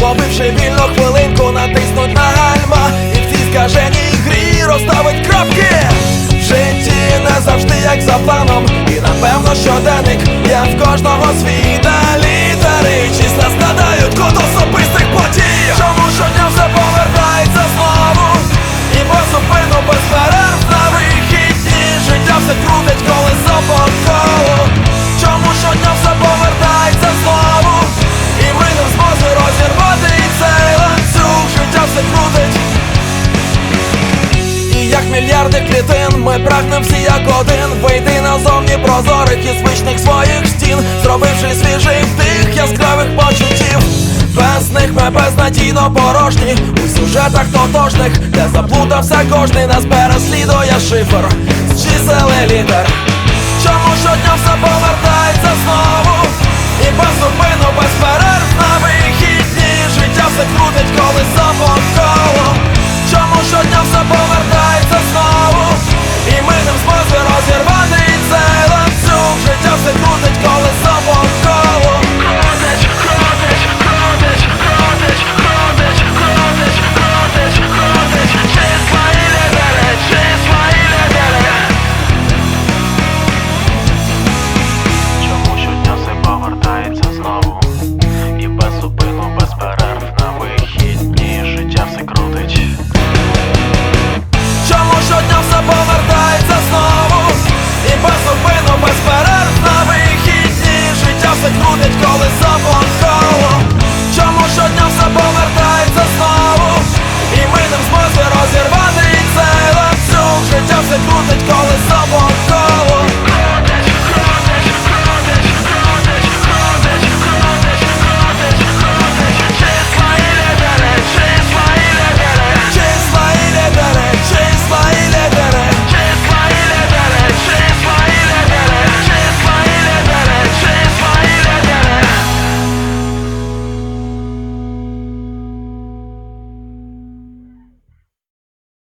Побивши вільно хвилинку, натиснуть на гальма. І в цій скаженій грі розставить крапки. В житті не завжди, як за планом, і напевно щоденник, я в кожного свій. Та літаричі мільярди клітин, ми прагнем всі як один. Вийти назовні прозорих і звичних своїх стін, зробивши свіжий вдих яскравих почуттів. Без них ми безнадійно порожні. У сюжетах тотожних, де заплутався кожний нас переслідує шифр з чисел і літер. Чому щодня все повертається знову? І без зупину, без перерв на вихідні. Життя все крутить колесо по колу